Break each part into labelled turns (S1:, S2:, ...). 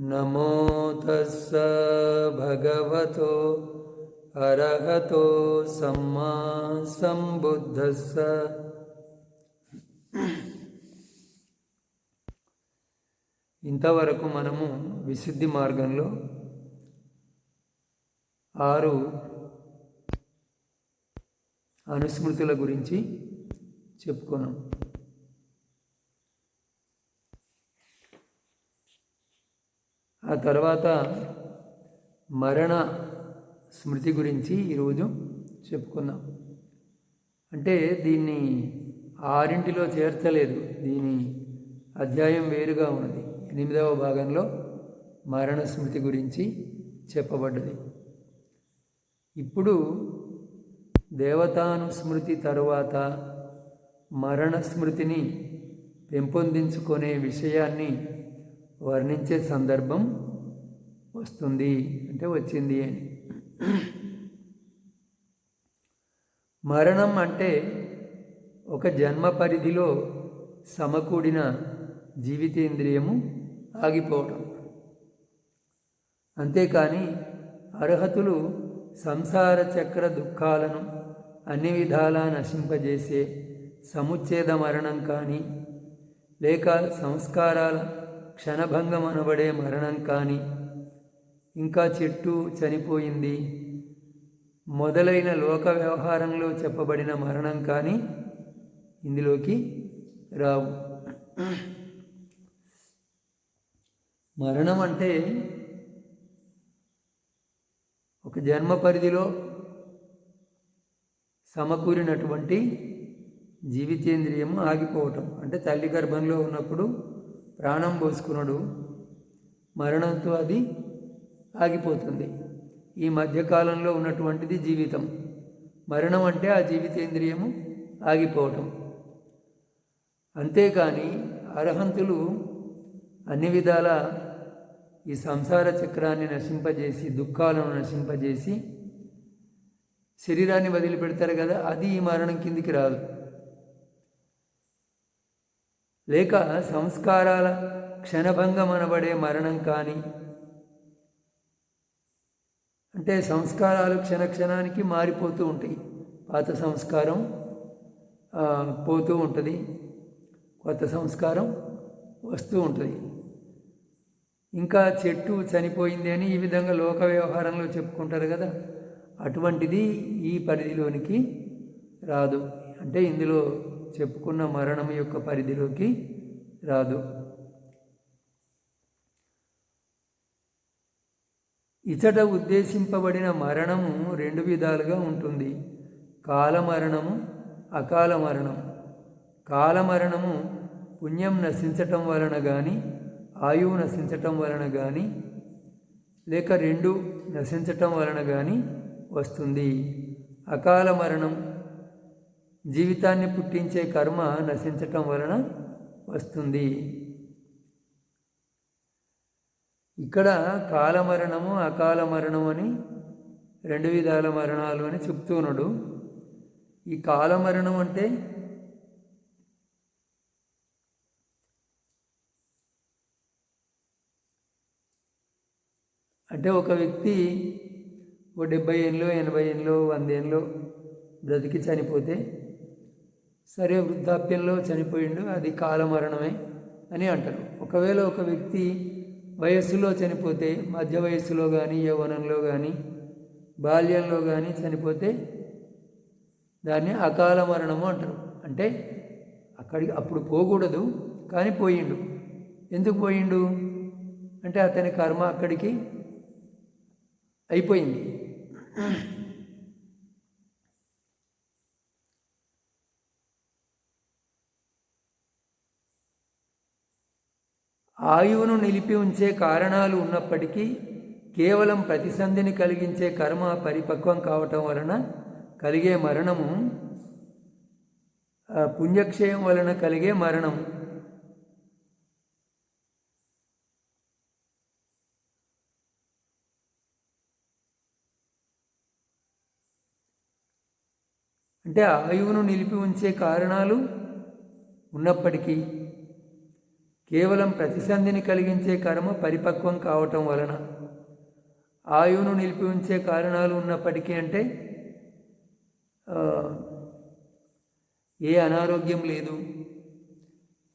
S1: నమో తస్స భగవతో అర్హతో సమ్మా సంబుద్ధస్స. ఇంతవరకు మనము విశుద్ధి మార్గంలో ఆరు అనుస్మృతుల గురించి చెప్పుకున్నాం. ఆ తర్వాత మరణ స్మృతి గురించి ఈరోజు చెప్పుకుందాం. అంటే దీన్ని ఆరింటిలో చేర్చలేదు. దీని అధ్యాయం వేరుగా ఉన్నది. ఎనిమిదవ భాగంలో మరణ స్మృతి గురించి చెప్పబడ్డది. ఇప్పుడు దేవతానుస్మృతి తరువాత మరణ స్మృతిని పెంపొందించుకునే విషయాన్ని వర్ణించే సందర్భం వస్తుంది. అంటే వచ్చింది అని. మరణం అంటే ఒక జన్మ పరిధిలో సమకూడిన జీవితేంద్రియము ఆగిపోవటం. అంతేకాని అర్హతులు సంసార చక్ర దుఃఖాలను అన్ని విధాలా నశింపజేసే సముచ్ఛేద మరణం కానీ లేక సంస్కారాల క్షణభంగం అనబడే మరణం కానీ ఇంకా చెట్టు చనిపోయింది. మొదలైన లోక వ్యవహారంలో చెప్పబడిన మరణం కానీ ఇందులోకి రావు. మరణం అంటే ఒక జన్మ పరిధిలో సమకూరినటువంటి జీవితేంద్రియం ఆగిపోవటం. అంటే తల్లి గర్భంలో ఉన్నప్పుడు ప్రాణం పోసుకున్నాడు. మరణంతో అది ఆగిపోతుంది. ఈ మధ్యకాలంలో ఉన్నటువంటిది జీవితం. మరణం అంటే ఆ జీవితేంద్రియము ఆగిపోవటం. అంతేకాని అర్హంతులు అన్ని విధాల ఈ సంసార చక్రాన్ని నశింపజేసి దుఃఖాలను నశింపజేసి శరీరాన్ని వదిలిపెడతారు కదా అది ఈ మరణం కిందికి రాదు. లేక సంస్కారాల క్షణభంగం అనబడే మరణం కానీ అంటే సంస్కారాలు క్షణక్షణానికి మారిపోతూ ఉంటాయి. పాత సంస్కారం పోతూ ఉంటుంది. కొత్త సంస్కారం వస్తూ ఉంటుంది. ఇంకా చెట్టు చనిపోయింది అని ఈ విధంగా లోక వ్యవహారంలో చెప్పుకుంటారు కదా అటువంటిది ఈ పరిధిలోనికి రాదు. అంటే ఇందులో చెప్పుకున్న మరణం యొక్క పరిధిలోకి రాదు. ఇచట ఉద్దేశింపబడిన మరణము రెండు విధాలుగా ఉంటుంది. కాలమరణము అకాల మరణం. కాలమరణము పుణ్యం నశించటం వలన కానీ ఆయువు నశించటం వలన కానీ లేక రెండు నశించటం వలన కానీ వస్తుంది. అకాల మరణం జీవితాన్ని పుట్టించే కర్మ నశించటం వలన వస్తుంది. ఇక్కడ కాలమరణము అకాల మరణం అని రెండు విధాల మరణాలు అని చెప్తున్నాడు ఈ కాలమరణం అంటే అంటే ఒక వ్యక్తి ఓ డెబ్బై ఏళ్ళు ఎనభై ఏళ్ళు వంద ఏళ్ళు బ్రతికి చనిపోతే సరే వృద్ధాప్యంలో చనిపోయిండు అది కాలమరణమే అని అంటారు. ఒకవేళ ఒక వ్యక్తి వయస్సులో చనిపోతే మధ్య వయస్సులో కానీ యౌవనంలో కానీ బాల్యంలో కానీ చనిపోతే దాన్ని అకాల మరణము అంటారు. అంటే అక్కడికి అప్పుడు పోకూడదు కానీ పోయిండు. ఎందుకు పోయిండు? అంటే అతని కర్మ అక్కడికి అయిపోయింది. ఆయువును నిలిపి ఉంచే కారణాలు ఉన్నప్పటికీ కేవలం ప్రతిసంధిని కలిగించే కర్మ పరిపక్వం కావటం వలన కలిగే మరణము పుణ్యక్షయం వలన కలిగే మరణం. అంటే ఆయువును నిలిపి ఉంచే కారణాలు ఉన్నప్పటికీ కేవలం ప్రతిసంధిని కలిగించే కర్మ పరిపక్వం కావటం వలన. ఆయువును నిలిపి ఉంచే కారణాలు ఉన్నప్పటికీ అంటే ఏ అనారోగ్యం లేదు.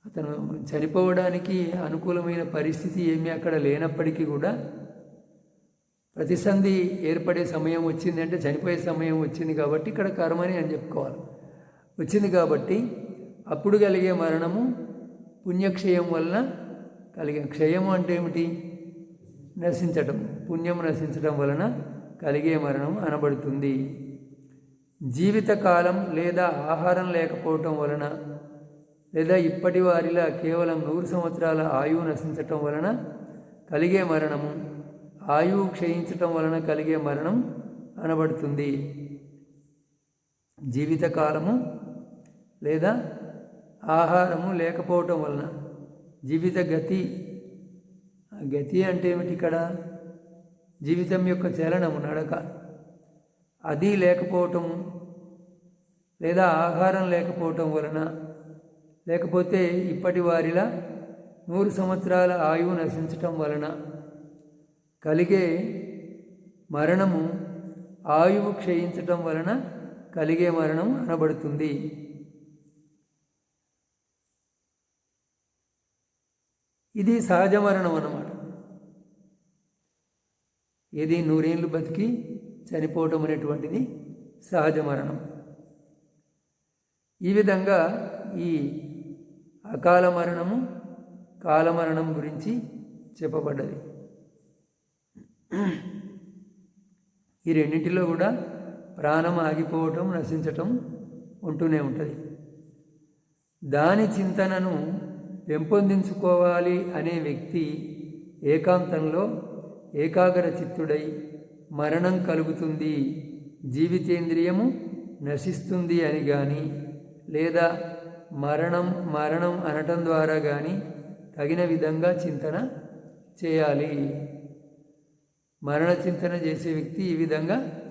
S1: అతను చనిపోవడానికి అనుకూలమైన పరిస్థితి ఏమీ అక్కడ లేనప్పటికీ కూడా ప్రతిసంధి ఏర్పడే సమయం వచ్చింది అంటే చనిపోయే సమయం వచ్చింది కాబట్టి ఇక్కడ కర్మని అని చెప్పుకోవాలి. వచ్చింది కాబట్టి అప్పుడు కలిగే మరణము పుణ్యక్షయం వలన కలిగే క్షయం అంటే ఏమిటి? నశించటం పుణ్యం నశించటం వలన కలిగే మరణం అనబడుతుంది. జీవితకాలం లేదా ఆహారం లేకపోవటం వలన లేదా ఇప్పటి వారిలా కేవలం నూరు సంవత్సరాల ఆయువు నశించటం వలన కలిగే మరణము ఆయువు క్షయించటం వలన కలిగే మరణం అనబడుతుంది. జీవితకాలము లేదా ఆహారము లేకపోవటం వలన జీవిత గతి గతి అంటే ఏమిటి ఇక్కడ? జీవితం యొక్క చలనము నడక. అది లేకపోవటము లేదా ఆహారం లేకపోవటం వలన లేకపోతే ఇప్పటి వారిలా నూరు సంవత్సరాల ఆయువు నశించటం వలన కలిగే మరణము ఆయువు క్షయించటం వలన కలిగే మరణం అనబడుతుంది. ఇది సహజ మరణం అన్నమాట ఇది నూరేళ్ళు బతికి చనిపోవటం అనేటువంటిది సహజ మరణం ఈ విధంగా ఈ అకాల మరణము కాలమరణం గురించి చెప్పబడ్డది. ఈ రెండింటిలో కూడా ప్రాణం ఆగిపోవటం నశించటం ఉంటూనే ఉంటుంది. దాని చింతనను పెంపొందించుకోవాలి అనే వ్యక్తి ఏకాంతంలో ఏకాగ్ర చిత్తుడై మరణం కలుగుతుంది. జీవితేంద్రియము నశిస్తుంది అని కానీ లేదా మరణం మరణం అనటం ద్వారా కానీ తగిన విధంగా చింతన చేయాలి. మరణ చింతన చేసే వ్యక్తి ఈ విధంగా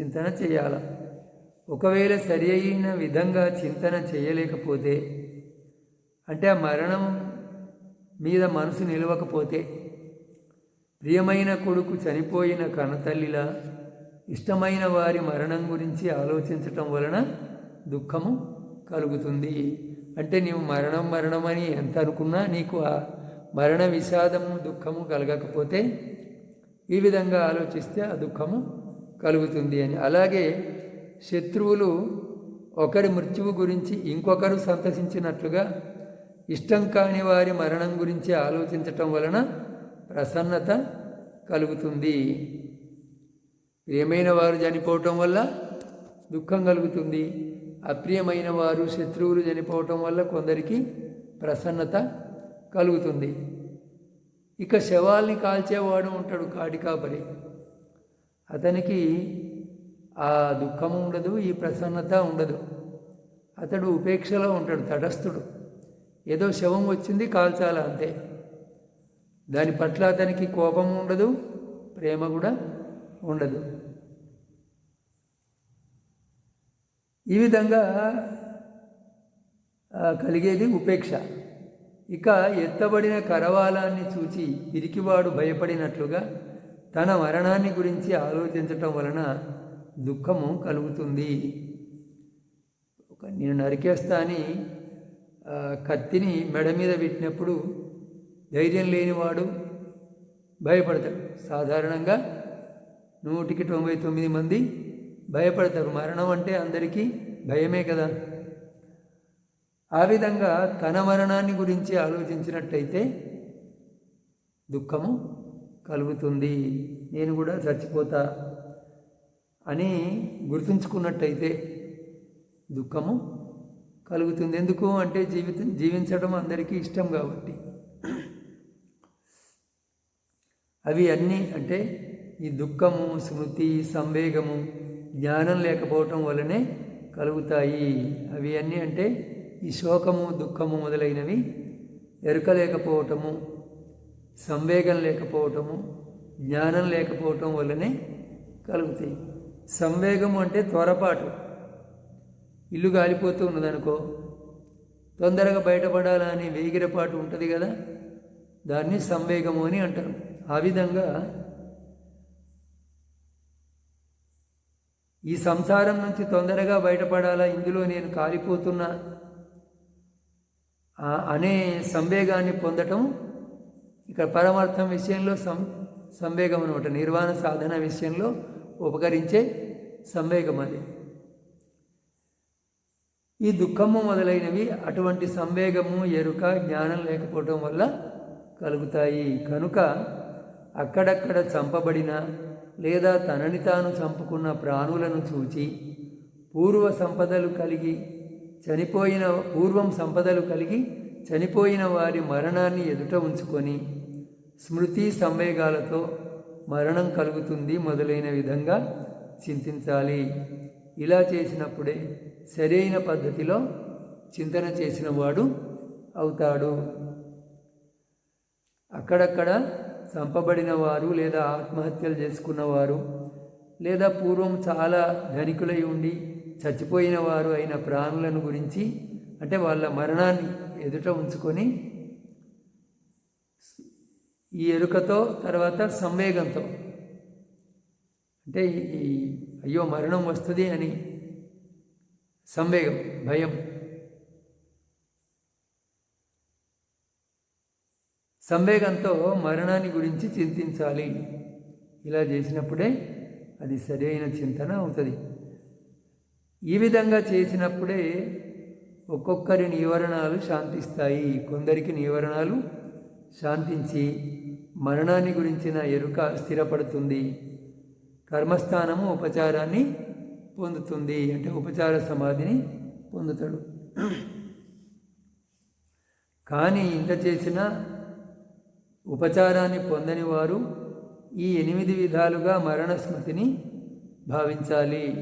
S1: చింతన చేయాల. ఒకవేళ సరి అయిన విధంగా చింతన చేయలేకపోతే అంటే ఆ మరణం మీద మనసు నిలవకపోతే ప్రియమైన కొడుకు చనిపోయిన కనతల్లిలా ఇష్టమైన వారి మరణం గురించి ఆలోచించటం వలన దుఃఖము కలుగుతుంది. అంటే నీవు మరణం మరణం అని ఎంత అనుకున్నా నీకు ఆ మరణ విషాదము దుఃఖము కలగకపోతే ఈ విధంగా ఆలోచిస్తే ఆ దుఃఖము కలుగుతుంది అని. అలాగే శత్రువులు ఒకరి మృత్యువు గురించి ఇంకొకరు సంతసించినట్లుగా ఇష్టం కాని వారి మరణం గురించి ఆలోచించటం వలన ప్రసన్నత కలుగుతుంది. ప్రియమైన వారు చనిపోవటం వల్ల దుఃఖం కలుగుతుంది. అప్రియమైన వారు శత్రువులు చనిపోవటం వల్ల కొందరికి ప్రసన్నత కలుగుతుంది. ఇక శవాల్ని కాల్చేవాడు ఉంటాడు కాటికాపరి అతనికి ఆ దుఃఖం ఉండదు ఈ ప్రసన్నత ఉండదు. అతడు ఉపేక్షలో ఉంటాడు తటస్థుడు. ఏదో శవం వచ్చింది కాల్చాల అంతే. దాని పట్ల అతనికి కోపం ఉండదు ప్రేమ కూడా ఉండదు. ఈ విధంగా కలిగేది ఉపేక్ష. ఇక ఎత్తబడిన కరవాలాన్ని చూచి పిరికివాడు భయపడినట్లుగా తన మరణాన్ని గురించి ఆలోచించటం వలన దుఃఖము కలుగుతుంది. నేను నరికేస్తా అని కత్తిని మెడ మీద పెట్టినప్పుడు ధైర్యం లేనివాడు భయపడతాడు. సాధారణంగా నూటికి తొంభై తొమ్మిది మంది భయపడతారు. మరణం అంటే అందరికీ భయమే కదా. ఆ విధంగా తన మరణాన్ని గురించి ఆలోచించినట్టయితే దుఃఖము కలుగుతుంది. నేను కూడా చచ్చిపోతా అని గుర్తుంచుకున్నట్టయితే దుఃఖము కలుగుతుంది. ఎందుకు అంటే జీవితం జీవించడం అందరికీ ఇష్టం కాబట్టి. అవి అన్నీ అంటే ఈ దుఃఖము స్మృతి సంవేగము జ్ఞానం లేకపోవటం వలనే కలుగుతాయి. అవి అన్నీ అంటే ఈ శోకము దుఃఖము మొదలైనవి ఎరుక లేకపోవటము సంవేగం లేకపోవటము జ్ఞానం లేకపోవటం వల్లనే కలుగుతాయి. సంవేగము అంటే త్వరపాటు. ఇల్లు గాలిపోతూ ఉన్నదనుకో తొందరగా బయటపడాలని వేగిరపాటు ఉంటుంది కదా? దాన్ని సంవేగము అని అంటారు. ఆ విధంగా ఈ సంసారం నుంచి తొందరగా బయటపడాలా ఇందులో నేను కాలిపోతున్నా అనే సంవేగాన్ని పొందటం ఇక్కడ పరమార్థం విషయంలో సం సంవేగం అనమాట నిర్వాణ సాధన విషయంలో ఉపకరించే సంవేగం అది. ఈ దుఃఖము మొదలైనవి అటువంటి సంవేగము ఎరుక జ్ఞానం లేకపోవటం వల్ల కలుగుతాయి. కనుక అక్కడక్కడ చంపబడిన లేదా తనని తాను చంపుకున్న ప్రాణులను చూచి పూర్వ సంపదలు కలిగి చనిపోయిన పూర్వం సంపదలు కలిగి చనిపోయిన వారి మరణాన్ని ఎదుట ఉంచుకొని స్మృతి సంవేగాలతో మరణం కలుగుతుంది మొదలైన విధంగా చింతించాలి. ఇలా చేసినప్పుడే సరైన పద్ధతిలో చింతన చేసిన వాడు అవుతాడు. అక్కడక్కడ చంపబడిన వారు లేదా ఆత్మహత్యలు చేసుకున్నవారు లేదా పూర్వం చాలా ధనికులై ఉండి చచ్చిపోయిన వారు అయిన ప్రాణులను గురించి అంటే వాళ్ళ మరణాన్ని ఎదుట ఉంచుకొని ఈ ఎరుకతో తర్వాత సంవేగంతో అంటే ఈ అయ్యో మరణం వస్తుంది అని సంవేగం భయం. సంవేగంతో మరణాన్ని గురించి చింతించాలి. ఇలా చేసినప్పుడే అది సరైన చింతన అవుతుంది. ఈ విధంగా చేసినప్పుడే ఒక్కొక్కరి నివారణాలు శాంతిస్తాయి. కొందరికి నివారణాలు శాంతించి మరణాన్ని గురించిన ఎరుక స్థిరపడుతుంది. కర్మస్థానము ఉపచారాన్ని పొందుతుంది అంటే ఉపచార సమాధిని పొందుతాడు. కానీ ఇంత చేసిన ఉపచారాన్ని పొందని వారు ఈ ఎనిమిది విధాలుగా మరణ స్మృతిని భావించాలి.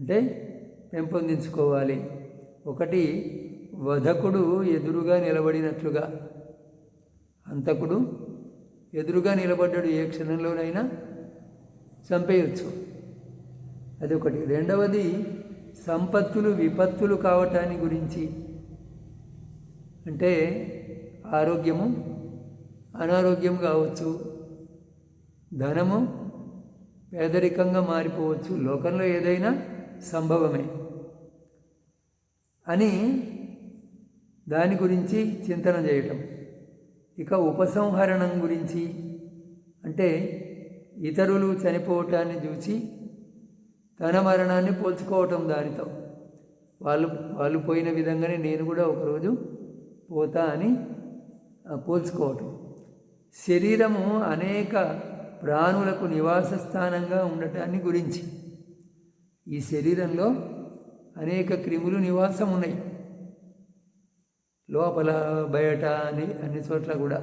S1: అంటే పెంపొందించుకోవాలి ఒకటి వధకుడు ఎదురుగా నిలబడినట్లుగా. అంతకుడు ఎదురుగా నిలబడ్డాడు ఏ క్షణంలోనైనా చంపేయచ్చు. అదొకటి. రెండవది సంపత్తులు విపత్తులు కావటాన్ని గురించి. అంటే ఆరోగ్యము అనారోగ్యం కావచ్చు ధనము పేదరికంగా మారిపోవచ్చు లోకంలో ఏదైనా సంభవమే అని దాని గురించి చింతన చేయటం. ఇక ఉపసంహరణం గురించి. అంటే ఇతరులు చనిపోవటాన్ని చూసి తన మరణాన్ని పోల్చుకోవటం దానితో. వాళ్ళు వాళ్ళు పోయిన విధంగానే నేను కూడా ఒకరోజు పోతా అని పోల్చుకోవటం. శరీరము అనేక ప్రాణులకు నివాస స్థానంగా ఉండటాన్ని గురించి. ఈ శరీరంలో అనేక క్రిములు నివాసం ఉన్నాయి లోపల బయట అని అన్ని చోట్ల కూడా.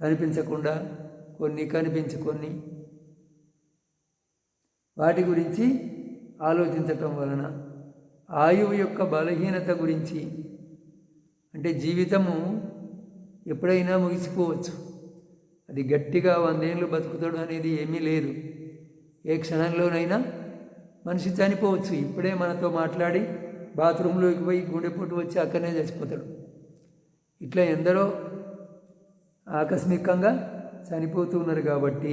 S1: కనిపించకుండా కొన్ని కనిపించి కొన్ని వాటి గురించి ఆలోచించటం వలన ఆయువు యొక్క బలహీనత గురించి అంటే జీవితము ఎప్పుడైనా ముగిసిపోవచ్చు. అది గట్టిగా వందేళ్ళు బతుకుతాడు అనేది ఏమీ లేదు. ఏ క్షణంలోనైనా మనిషి చనిపోవచ్చు. ఇప్పుడే మనతో మాట్లాడి బాత్రూంలోకి పోయి గుండెపోటు వచ్చి అక్కడనే చచ్చిపోతాడు. ఇట్లా ఎందరో ఆకస్మికంగా చనిపోతూ ఉన్నారు కాబట్టి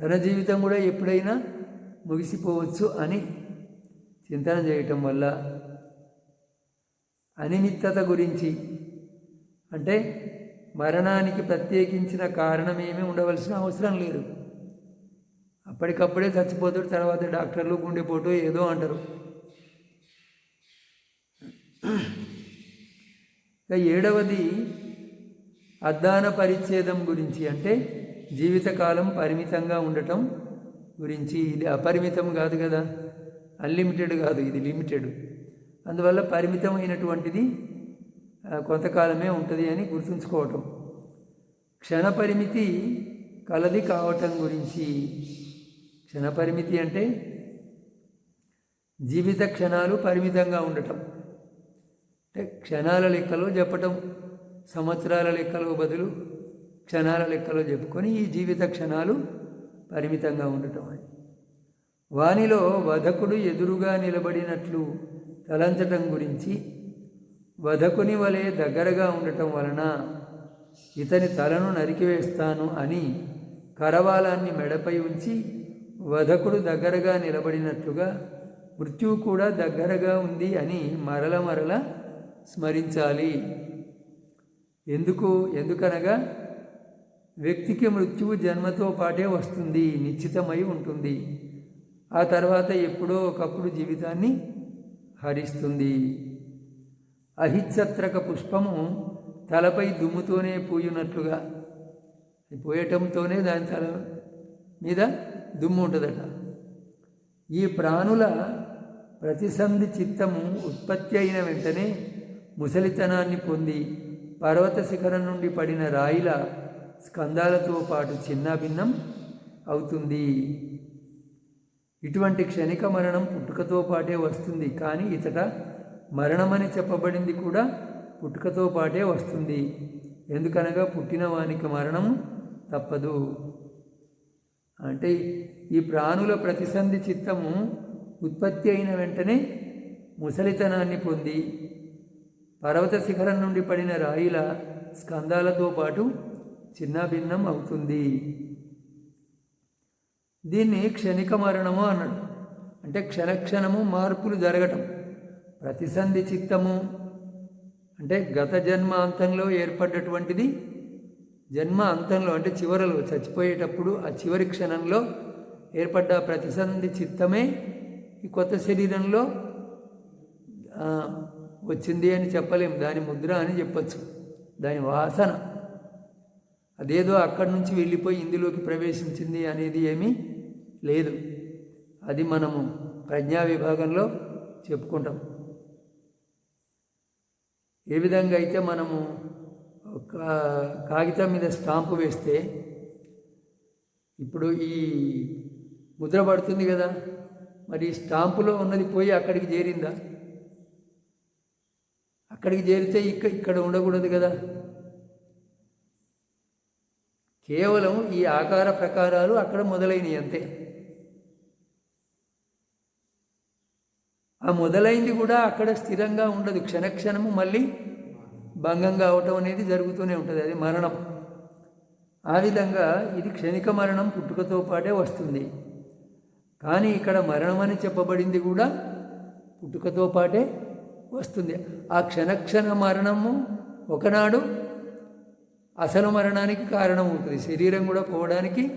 S1: తన జీవితం కూడా ఎప్పుడైనా ముగిసిపోవచ్చు అని చింతన చేయటం వల్ల అనిమిత్తత గురించి అంటే మరణానికి ప్రత్యేకించిన కారణమేమీ ఉండవలసిన అవసరం లేదు. అప్పటికప్పుడే చచ్చిపోతాడు తర్వాత డాక్టర్లు గుండెపోటు ఏదో అంటారు. ఇక ఏడవది అద్దాన పరిచ్ఛేదం గురించి అంటే జీవితకాలం పరిమితంగా ఉండటం గురించి ఇది అపరిమితం కాదు కదా. అన్లిమిటెడ్ కాదు ఇది లిమిటెడ్ అందువల్ల పరిమితమైనటువంటిది కొంతకాలమే ఉంటుంది అని గుర్తుంచుకోవటం. క్షణ పరిమితి కలది కావటం గురించి. క్షణ పరిమితి అంటే జీవిత క్షణాలు పరిమితంగా ఉండటం. అంటే క్షణాల లెక్కలో చెప్పటం సంవత్సరాల లెక్కలో బదులు క్షణాల లెక్కలో చెప్పుకొని ఈ జీవిత క్షణాలు పరిమితంగా ఉండటం అని వానిలో వధకుడు ఎదురుగా నిలబడినట్లు తలంచటం గురించి వధకుని వలె దగ్గరగా ఉండటం వలన ఇతని తలను నరికివేస్తాను అని కరవాలాన్ని మెడపై ఉంచి వధకుడు దగ్గరగా నిలబడినట్లుగా మృత్యువు కూడా దగ్గరగా ఉంది అని మరల మరల స్మరించాలి. ఎందుకు? ఎందుకనగా వ్యక్తికి మృత్యువు జన్మతో పాటే వస్తుంది నిశ్చితమై ఉంటుంది. ఆ తర్వాత ఎప్పుడో ఒకప్పుడు జీవితాన్ని హరిస్తుంది. అహిచ్చత్రక పుష్పము తలపై దుమ్ముతోనే పూయునట్లుగా పోయటంతోనే దాని తల మీద దుమ్ము ఉంటుందట. ఈ ప్రాణుల ప్రతిసంధి చిత్తము ఉత్పత్తి అయిన వెంటనే ముసలితనాన్ని పొంది పర్వత శిఖరం నుండి పడిన రాయిల స్కందాలతో పాటు చిన్నభిన్నం అవుతుంది. ఇటువంటి క్షణిక మరణం పుట్టుకతో పాటే వస్తుంది. కానీ ఇతట మరణమని చెప్పబడింది కూడా పుట్టుకతో పాటే వస్తుంది. ఎందుకనగా పుట్టిన వానికి మరణం తప్పదు. అంటే ఈ ప్రాణుల ప్రతిసంధి చిత్తము ఉత్పత్తి అయిన వెంటనే ముసలితనాన్ని పొంది పర్వత శిఖరం నుండి పడిన రాయిల స్కందాలతో పాటు చిన్నభిన్నం అవుతుంది. దీన్ని క్షణిక మరణము అన్నాడు. అంటే క్షణక్షణము మార్పులు జరగటం. ప్రతిసంధి చిత్తము. అంటే గత జన్మ అంతంలో ఏర్పడ్డటువంటిది జన్మ అంతంలో అంటే చివరలో చచ్చిపోయేటప్పుడు ఆ చివరి క్షణంలో ఏర్పడ్డ ప్రతిసంధి చిత్తమే ఈ కొత్త శరీరంలో వచ్చింది అని చెప్పలేము దాని ముద్ర అని చెప్పచ్చు. దాని వాసన. అదేదో అక్కడి నుంచి వెళ్ళిపోయి ఇందులోకి ప్రవేశించింది అనేది ఏమీ లేదు. అది మనము ప్రజ్ఞా విభాగంలో చెప్పుకుంటాం. ఏ విధంగా అయితే మనము ఒక కాగితం మీద స్టాంపు వేస్తే ఇప్పుడు ఈ ముద్ర పడుతుంది కదా మరి ఈ స్టాంపులో ఉన్నది పోయి అక్కడికి చేరిందా? అక్కడికి చేరితే ఇక్కడ ఇక్కడ ఉండకూడదు కదా. కేవలం ఈ ఆకార ప్రకారాలు అక్కడ మొదలైనవి అంతే. ఆ మొదలైంది కూడా అక్కడ స్థిరంగా ఉండదు. క్షణక్షణము మళ్ళీ భంగం కావటం అనేది జరుగుతూనే ఉంటుంది. అది మరణం. ఆ విధంగా ఇది క్షణిక మరణం పుట్టుకతో పాటే వస్తుంది. కానీ ఇక్కడ మరణం అని చెప్పబడింది కూడా పుట్టుకతో పాటే వస్తుంది. ఆ క్షణక్షణ మరణము ఒకనాడు అసలు మరణానికి కారణమవుతుంది. శరీరం కూడా పోవడానికి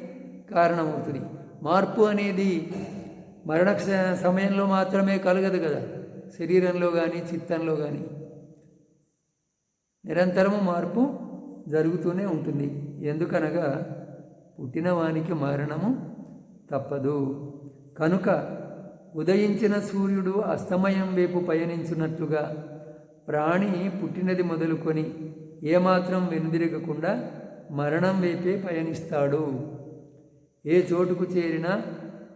S1: కారణమవుతుంది. మార్పు అనేది మరణ క్ష- సమయంలో మాత్రమే కలగదు కదా. శరీరంలో కానీ చిత్తంలో కానీ నిరంతరము మార్పు జరుగుతూనే ఉంటుంది. ఎందుకనగా పుట్టిన వానికి మరణము తప్పదు. కనుక ఉదయించిన సూర్యుడు అస్తమయం వైపు పయనించున్నట్లుగా ప్రాణి పుట్టినది మొదలుకొని ఏమాత్రం వెనుదిరగకుండా మరణం వైపే పయనిస్తాడు. ఏ చోటుకు చేరినా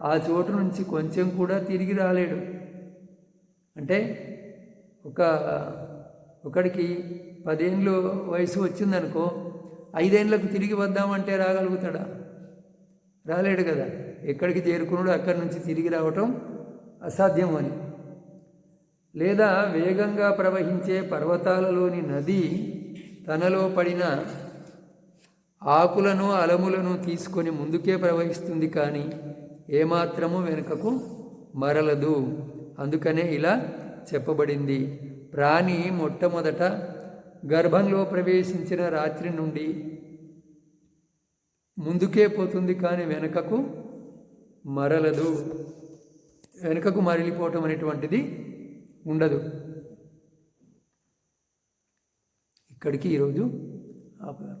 S1: ఆ చోటు నుంచి కొంచెం కూడా తిరిగి రాలేడు. అంటే ఒక ఒకడికి పదేళ్ళు వయసు వచ్చిందనుకో ఐదేళ్ళకు తిరిగి వద్దామంటే రాగలుగుతాడా? రాలేడు కదా. ఎక్కడికి చేరుకున్నాడు అక్కడి నుంచి తిరిగి రావటం అసాధ్యం అని. లేదా వేగంగా ప్రవహించే పర్వతాలలోని నది తనలో పడిన ఆకులను అలములను తీసుకొని ముందుకే ప్రవహిస్తుంది కానీ ఏమాత్రము వెనుకకు మరలదు. అందుకనే ఇలా చెప్పబడింది. ప్రాణి మొట్టమొదట గర్భంలో ప్రవేశించిన రాత్రి నుండి ముందుకే పోతుంది కానీ వెనుకకు మరలదు. వెనుకకు మరలిపోవటం అనేటువంటిది ఉండదు. ఇక్కడికి ఈరోజు ఆపుదాం